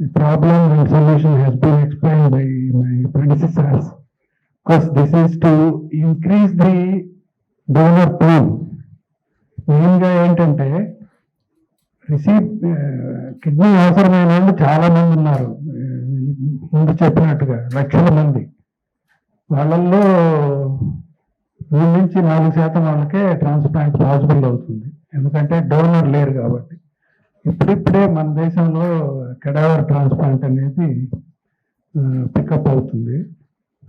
the problem and solution has been explained by my predecessors. Because this is to increase the donor pool. మెయిన్గా ఏంటంటే receive kidney uh, అవసరమైన వాళ్ళు చాలా మంది ఉన్నారు uh, ముందు చెప్పినట్టుగా లక్షల మంది వాళ్ళల్లో మూడు నుంచి నాలుగు శాతం వాళ్ళకే ట్రాన్స్ప్లాంట్ పాసిబుల్ అవుతుంది ఎందుకంటే డోనర్ లేరు కాబట్టి ఇప్పుడిప్పుడే మన దేశంలో కెడావర్ ట్రాన్స్ప్లాంట్ అనేది పికప్ అవుతుంది.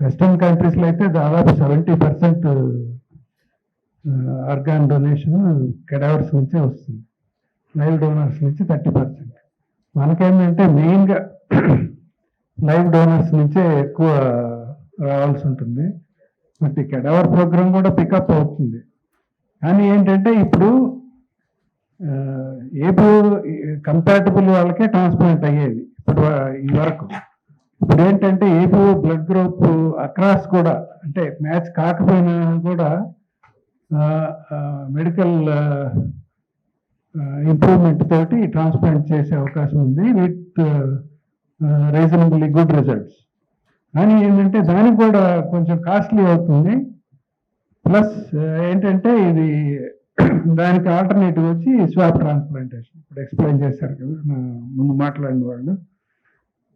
వెస్ట్రన్ కంట్రీస్లో అయితే దాదాపు seventy percent organ donation cadavers నుంచే వస్తుంది. లైవ్ డోనర్స్ నుంచి థర్టీ పర్సెంట్ మనకేంటంటే మెయిన్గా లైవ్ డోనర్స్ నుంచే ఎక్కువ రావాల్సి ఉంటుంది. మరి కెడావర్ ప్రోగ్రామ్ కూడా పికప్ అవుతుంది. కానీ ఏంటంటే ఇప్పుడు ఏపీ కంపాటబుల్ వాళ్ళకే ట్రాన్స్ప్లాంట్ అయ్యేది ఇప్పుడు ఈ వరకు. ఇప్పుడు ఏంటంటే ఏపీ బ్లడ్ గ్రూప్ అక్రాస్ కూడా అంటే మ్యాచ్ కాకపోయినా కూడా మెడికల్ ఇంప్రూవ్మెంట్ తోటి ట్రాన్స్ప్లాంట్ చేసే అవకాశం ఉంది విత్ రీజనబుల్లీ గుడ్ రిజల్ట్స్ కానీ ఏంటంటే దానికి కూడా కొంచెం కాస్ట్లీ అవుతుంది. ప్లస్ ఏంటంటే ఇది దానికి ఆల్టర్నేటివ్ వచ్చి స్వాప్ ట్రాన్స్ప్లాంటేషన్ ఇప్పుడు ఎక్స్ప్లెయిన్ చేశారు కదా ముందు మాట్లాడిన వాళ్ళు.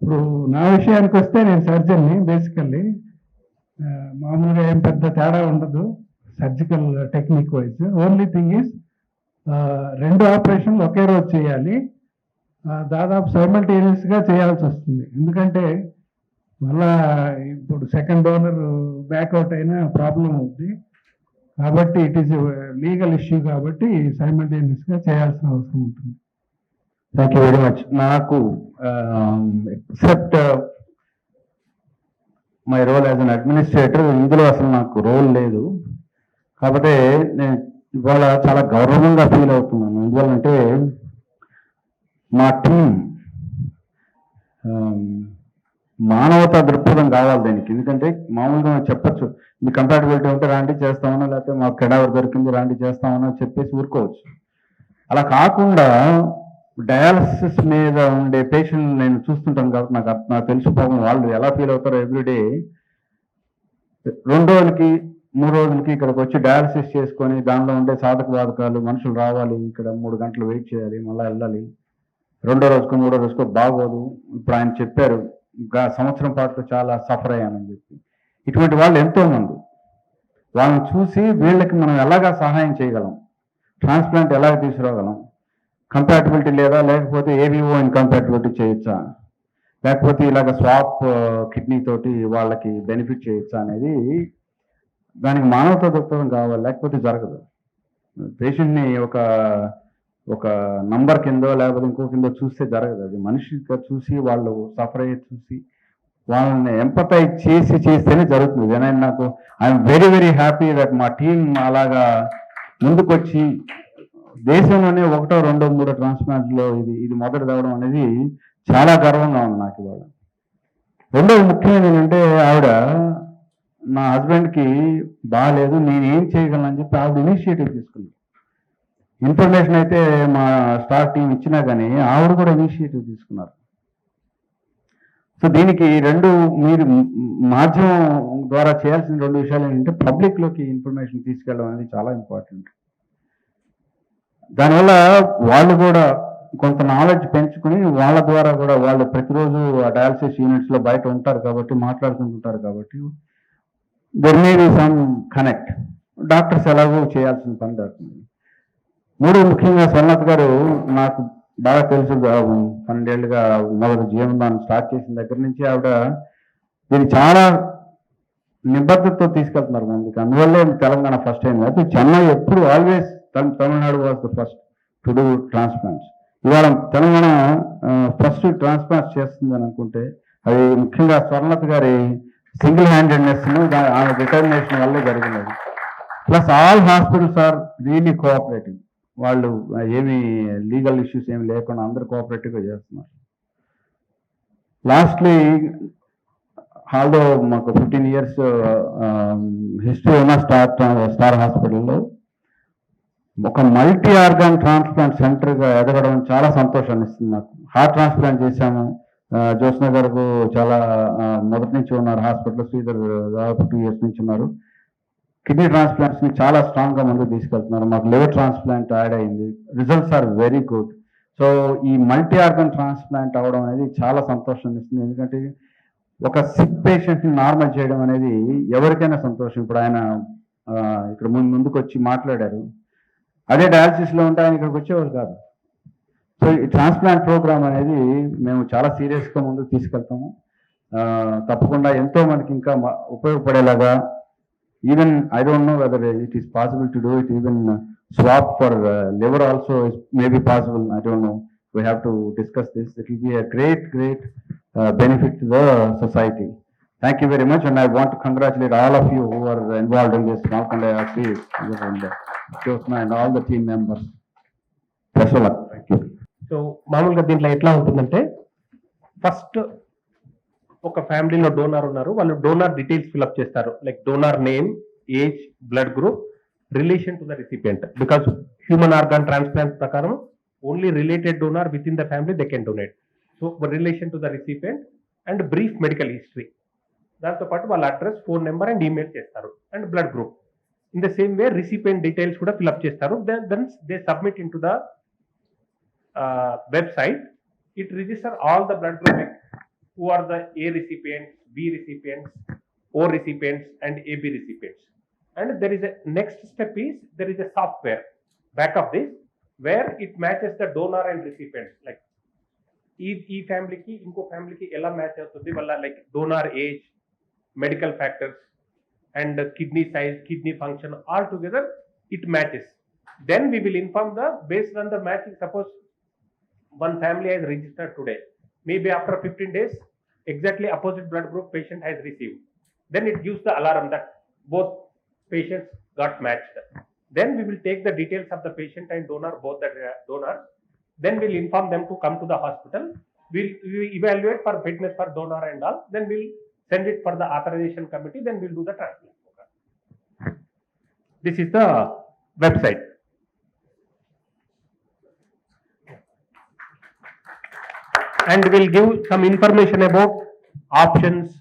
ఇప్పుడు నా విషయానికి వస్తే నేను సర్జన్ని బేసికల్లీ మామూలుగా ఏం పెద్ద తేడా ఉండదు surgical technique wise only thing is రెండు ఆపరేషన్లు ఒకే రోజు చేయాలి. దాదాపు సైమల్టేనియస్గా చేయాల్సి వస్తుంది. ఎందుకంటే మళ్ళా ఇప్పుడు సెకండ్ డోనర్ బ్యాక్అవుట్ అయినా ప్రాబ్లం అవుతుంది కాబట్టి ఇట్ ఈస్ లీగల్ ఇష్యూ కాబట్టి సైమల్టేనియస్గా చేయాల్సిన అవసరం ఉంటుంది. థ్యాంక్ యూ వెరీ మచ్ నాకు except my role as an administrator ఇందులో అసలు నాకు రోల్ లేదు. కాబట్టి నేను ఇవాళ చాలా గౌరవంగా ఫీల్ అవుతున్నాను. ఎందువల్లంటే మా టీం మానవతా దృక్పథం కావాలి దానికి. ఎందుకంటే మామూలుగా చెప్పచ్చు చెప్పొచ్చు మీ కంపాటబిలిటీ ఉంటే రాండి చేస్తామనో లేకపోతే మాకు కెడావర్ దొరికింది రాండి చేస్తామనో చెప్పేసి ఊరుకోవచ్చు. అలా కాకుండా డయాలసిస్ మీద ఉండే పేషెంట్ నేను చూస్తుంటాను కాబట్టి నాకు నాకు తెలిసిపోకుండా వాళ్ళు ఎలా ఫీల్ అవుతారో ఎవ్రీడే. రెండు రోజులకి మూడు రోజులకి ఇక్కడికి వచ్చి డయాలసిస్ చేసుకొని దానిలో ఉండే సాధక బాధకాలు మనుషులు రావాలి ఇక్కడ మూడు గంటలు వెయిట్ చేయాలి మళ్ళీ వెళ్ళాలి. రెండో రోజుకు మూడో రోజుకో బాగోదు. ఇప్పుడు ఆయన చెప్పారు సంవత్సరం పాటు చాలా సఫర్ అయ్యానని చెప్పి. ఇటువంటి వాళ్ళు ఎంతోమంది. వాళ్ళని చూసి వీళ్ళకి మనం ఎలాగా సహాయం చేయగలం? ట్రాన్స్ప్లాంట్ ఎలాగ తీసుకురాగలం? కంపాటబిలిటీ లేదా? లేకపోతే ఏబీఓ ఇన్ కంపాటబిలిటీ చేయొచ్చా? లేకపోతే ఇలాగ స్వాప్ కిడ్నీ తోటి వాళ్ళకి బెనిఫిట్ చేయొచ్చా అనేది దానికి మానవతా దృక్పథం కావాలి లేకపోతే జరగదు. పేషెంట్ని ఒక ఒక నంబర్ కిందో లేకపోతే ఇంకో కింద చూస్తే జరగదు. అది మనిషిగా చూసి వాళ్ళు సఫర్ అయ్యి చూసి వాళ్ళని ఎంపతైజ్ చేసి చేస్తేనే జరుగుతుంది. నేను నాకు I'm very very happy that మా టీం అలాగా ముందుకొచ్చి దేశంలోనే ఒకటో రెండో మూడో ట్రాన్స్ప్లాంట్లో ఇది ఇది మొదటి తవ్వడం అనేది చాలా గర్వంగా ఉంది నాకు ఇవాళ. రెండవ ముఖ్యమైనది ఏంటంటే ఆవిడ నా హస్బెండ్కి బాగాలేదు నేను ఏం చేయగలను అని చెప్పి ఆవిడ ఇనిషియేటివ్ తీసుకుంది. ఇన్ఫర్మేషన్ అయితే మా స్టార్ టీం ఇచ్చినా కానీ ఆవిడ కూడా ఇనిషియేటివ్ తీసుకున్నారు. సో దీనికి రెండు మీరు మాధ్యమం ద్వారా చేయాల్సిన రెండు విషయాలు ఏంటంటే పబ్లిక్లోకి ఇన్ఫర్మేషన్ తీసుకెళ్ళడం అనేది చాలా ఇంపార్టెంట్ దానివల్ల వాళ్ళు కూడా కొంత నాలెడ్జ్ పెంచుకుని వాళ్ళ ద్వారా కూడా వాళ్ళు ప్రతిరోజు ఆ డయాలసిస్ యూనిట్స్లో బయట ఉంటారు కాబట్టి మాట్లాడుకుంటుంటారు కాబట్టి there may be some connect doctors ఎలాగో చేయాల్సిన పని దొరుకుతుంది మూడు ముఖ్యంగా సోమనాథ్ గారు నాకు బాగా తెలుసు గా- పన్నెండేళ్ళుగా మొదటి జీవనదాన్ని స్టార్ట్ చేసిన దగ్గర నుంచి ఆవిడ దీన్ని చాలా నిబద్ధతతో తీసుకెళ్తున్నారు ముందుకు అందువల్లే తెలంగాణ ఫస్ట్ అయింది అయితే చెన్నై ఎప్పుడు always Tamil Nadu was the first to do transplants ఇవాళ తెలంగాణ ఫస్ట్ ట్రాన్స్ప్లాంట్ చేస్తుంది అని అనుకుంటే అది ముఖ్యంగా స్వర్ణత్ గారి సింగిల్ హ్యాండెడ్నెస్ ఆమె డిటర్మినేషన్ వల్లే జరిగినది. Plus all hospitals are really cooperative వాళ్ళు ఏమి లీగల్ ఇష్యూస్ ఏమి లేకుండా అందరూ కోఆపరేటివ్గా చేస్తున్నారు. లాస్ట్లీ ఆల్దో మాకు ఫిఫ్టీన్ ఇయర్స్ హిస్టరీ ఉన్న స్టార్ స్టార్ హాస్పిటల్లో ఒక మల్టీ ఆర్గాన్ ట్రాన్స్ప్లాంట్ సెంటర్గా ఎదగడం చాలా సంతోషాన్ని ఇస్తుంది నాకు. హార్ట్ ట్రాన్స్ప్లాంట్ చేశాము. జ్యోత్స్న గారు చాలా మొదటి నుంచి ఉన్నారు హాస్పిటల్ శ్రీధర్ దాదాపు టూ ఇయర్స్ నుంచి ఉన్నారు. కిడ్నీ ట్రాన్స్ప్లాంట్స్ని చాలా స్ట్రాంగ్గా ముందుకు తీసుకెళ్తున్నారు. మాకు లివర్ ట్రాన్స్ప్లాంట్ యాడ్ అయింది. Results are very good so ఈ మల్టీ ఆర్గన్ ట్రాన్స్ప్లాంట్ అవడం అనేది చాలా సంతోషం ఇస్తుంది. ఎందుకంటే ఒక సిక్ పేషెంట్ని నార్మల్ చేయడం అనేది ఎవరికైనా సంతోషం. ఇప్పుడు ఆయన ఇక్కడ ముందు ముందుకు వచ్చి మాట్లాడారు. అదే డయాలసిస్లో ఉంటే ఆయన ఇక్కడికి వచ్చేవారు కాదు. సో ఈ ట్రాన్స్ప్లాంట్ ప్రోగ్రామ్ అనేది మేము చాలా సీరియస్గా ముందుకు తీసుకెళ్తాము. తప్పకుండా ఎంతో మనకి ఇంకా ఉపయోగపడేలాగా even I don't know whether it is possible to do it even swap for liver also maybe be possible I don't know we have to discuss this it will be a great great benefit to the society thank you very much and I want to congratulate all of you who are involved in this Malkonda and Jyotsna and all the team members. Best of luck. Thank you. So మామూలుగా దీంట్లో ఎట్లా ఉంటుందంటే first ఒక ఫ్యామిలీలో donor ఉన్నారు. వాళ్ళు donor details fill up చేస్తారు. Like donor name age blood group relation to the recipient. Because human organ transplant ప్రకారం only related donor within the family they can donate so relation to the recipient and brief medical history దాంతో పాటు వాళ్ళ address phone number and email చేస్తారు. And blood group in the same way recipient details కూడా fill up చేస్తారు. Then they submit into the website it register all the blood group who are the A recipients, B recipients, O recipients, and AB recipients. And there is a next step is there is a software back of this where it matches the donor and recipient. Like ఈ ఈ ఫ్యామిలీకి ఇంకో ఫ్యామిలీకి ఎలా match అవుతుంది వల్ల like donor age medical factors and kidney size kidney function all together it matches then we will inform the based on the matching suppose one family has registered today. Maybe after 15 days, exactly opposite blood group patient has received. Then it gives the alarm that both patients got matched. Then we will take the details of the patient and donor, both the uh, donors. Then we'll inform them to come to the hospital. We'll, we evaluate for fitness for donor and all. Then we'll send it for the authorization committee. Then we'll do the transplant. This is the website. And will give some information about options,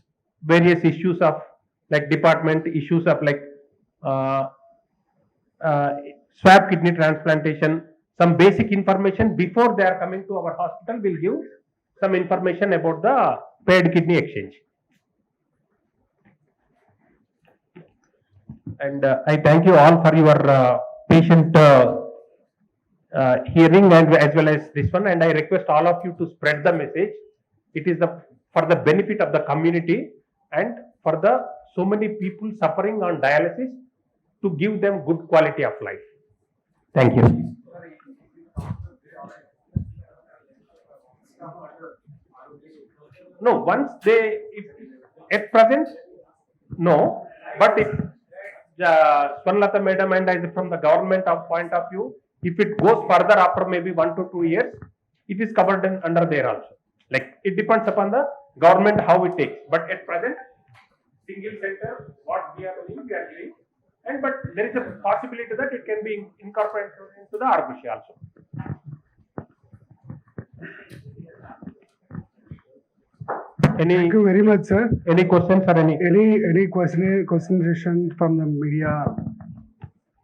various issues of like department issues of like uh, uh, swab kidney transplantation, some basic information before they are coming to our hospital. We will give some information about the paired kidney exchange. And uh, I thank you all for your uh, patient uh, hearing and as well as this one and I request all of you to spread the message. It is the for the benefit of the community and for the so many people suffering on dialysis to give them good quality of life. Thank you. No, once they, if, at present, no, but if uh, Swarnlata madam and as from the government of point of view, if it goes further after maybe one to two years, it is covered in, under there also. Like, it depends upon the government how it takes, but at present, single center, what we are doing, we are doing. And but there is a possibility that it can be incorporated into the RBC also. Any, Thank you very much, sir. any questions or any? Any, any question, question from the media